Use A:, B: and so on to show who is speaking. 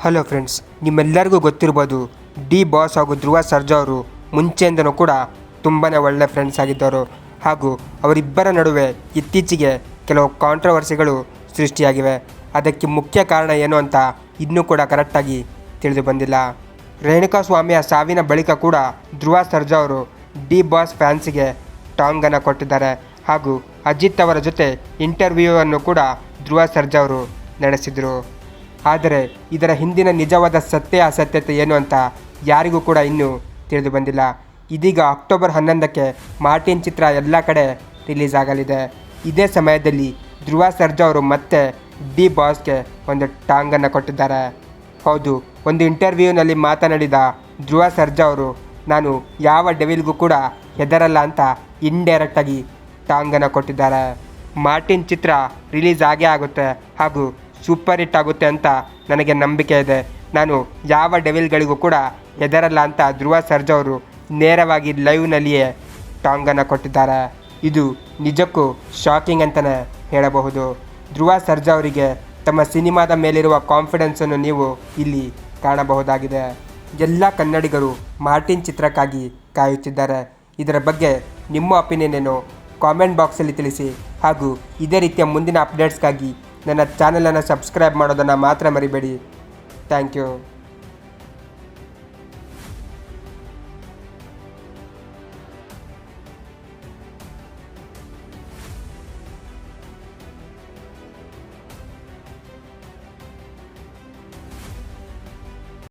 A: Hello friends, ನಿಮ್ಮೆಲ್ಲರಿಗೂ ಗೊತ್ತಿರ್ಬೋದು, D boss ಹಾಗೂ ಧ್ರುವ ಸರ್ಜಾ ಅವರು ಮುಂಚೆಯಿಂದನೂ ಕೂಡ ತುಂಬಾ ಒಳ್ಳೆ ಫ್ರೆಂಡ್ಸ್ ಆಗಿದ್ದರು ಹಾಗೂ ಅವರಿಬ್ಬರ ನಡುವೆ ಇತ್ತೀಚೆಗೆ ಕೆಲವು ಕಾಂಟ್ರವರ್ಸಿಗಳು ಸೃಷ್ಟಿಯಾಗಿವೆ. ಅದಕ್ಕೆ ಮುಖ್ಯ ಕಾರಣ ಏನು ಅಂತ ಇನ್ನೂ ಕೂಡ ಕರೆಕ್ಟಾಗಿ ತಿಳಿದು ಬಂದಿಲ್ಲ. ರೇಣುಕಾ ಸ್ವಾಮಿಯ ಸಾವಿನ ಬಳಿಕ ಕೂಡ ಧ್ರುವ ಸರ್ಜಾ ಅವರು ಡಿ ಬಾಸ್ ಫ್ಯಾನ್ಸಿಗೆ ಟಾಂಗನ್ನು ಕೊಟ್ಟಿದ್ದಾರೆ. ಹಾಗೂ ಅಜಿತ್ ಅವರ ಜೊತೆ ಇಂಟರ್ವ್ಯೂ ಅನ್ನು ಕೂಡ ಧ್ರುವ ಸರ್ಜಾ ಅವರು ನಡೆಸಿದರು. ಆದರೆ ಇದರ ಹಿಂದಿನ ನಿಜವಾದ ಸತ್ಯ ಅಸತ್ಯತೆ ಏನು ಅಂತ ಯಾರಿಗೂ ಕೂಡ ಇನ್ನೂ ತಿಳಿದು ಬಂದಿಲ್ಲ. ಇದೀಗ ಅಕ್ಟೋಬರ್ ಹನ್ನೊಂದಕ್ಕೆ ಮಾರ್ಟಿನ್ ಚಿತ್ರ ಎಲ್ಲ ಕಡೆ ರಿಲೀಸ್ ಆಗಲಿದೆ. ಇದೇ ಸಮಯದಲ್ಲಿ ಧ್ರುವ ಸರ್ಜಾ ಅವರು ಮತ್ತೆ ಡಿ ಬಾಸ್ಗೆ ಒಂದು ಟಾಂಗನ್ನು ಕೊಟ್ಟಿದ್ದಾರೆ. ಹೌದು, ಒಂದು ಇಂಟರ್ವ್ಯೂನಲ್ಲಿ ಮಾತನಾಡಿದ ಧ್ರುವ ಸರ್ಜಾ ಅವರು, ನಾನು ಯಾವ ಡೆವಿಲ್ಗೂ ಕೂಡ ಹೆದರಲ್ಲ ಅಂತ ಇಂಡೈರೆಕ್ಟಾಗಿ ಟಾಂಗನ್ನು ಕೊಟ್ಟಿದ್ದಾರೆ. ಮಾರ್ಟಿನ್ ಚಿತ್ರ ರಿಲೀಸ್ ಆಗೇ ಆಗುತ್ತೆ ಹಾಗೂ ಸೂಪರ್ ಹಿಟ್ ಆಗುತ್ತೆ ಅಂತ ನನಗೆ ನಂಬಿಕೆ ಇದೆ. ನಾನು ಯಾವ ಡೆವಿಲ್ಗಳಿಗೂ ಕೂಡ ಹೆದರಲ್ಲ ಅಂತ ಧ್ರುವ ಸರ್ಜಾ ಅವರು ನೇರವಾಗಿ ಲೈವ್ನಲ್ಲಿಯೇ ಟಾಂಗನ್ನು ಕೊಟ್ಟಿದ್ದಾರೆ. ಇದು ನಿಜಕ್ಕೂ ಶಾಕಿಂಗ್ ಅಂತಲೇ ಹೇಳಬಹುದು. ಧ್ರುವ ಸರ್ಜಾ ಅವರಿಗೆ ತಮ್ಮ ಸಿನಿಮಾದ ಮೇಲಿರುವ ಕಾನ್ಫಿಡೆನ್ಸನ್ನು ನೀವು ಇಲ್ಲಿ ಕಾಣಬಹುದಾಗಿದೆ. ಎಲ್ಲ ಕನ್ನಡಿಗರು ಮಾರ್ಟಿನ್ ಚಿತ್ರಕ್ಕಾಗಿ ಕಾಯುತ್ತಿದ್ದಾರೆ. ಇದರ ಬಗ್ಗೆ ನಿಮ್ಮ ಒಪಿನಿಯನ್ ಏನು? ಕಾಮೆಂಟ್ ಬಾಕ್ಸಲ್ಲಿ ತಿಳಿಸಿ. ಹಾಗೂ ಇದೇ ರೀತಿಯ ಮುಂದಿನ ಅಪ್ಡೇಟ್ಸ್ಗಾಗಿ ನನ್ನ ಚಾನಲನ್ನು ಸಬ್ಸ್ಕ್ರೈಬ್ ಮಾಡೋದನ್ನು ಮಾತ್ರ ಮರಿಬೇಡಿ. Thank you.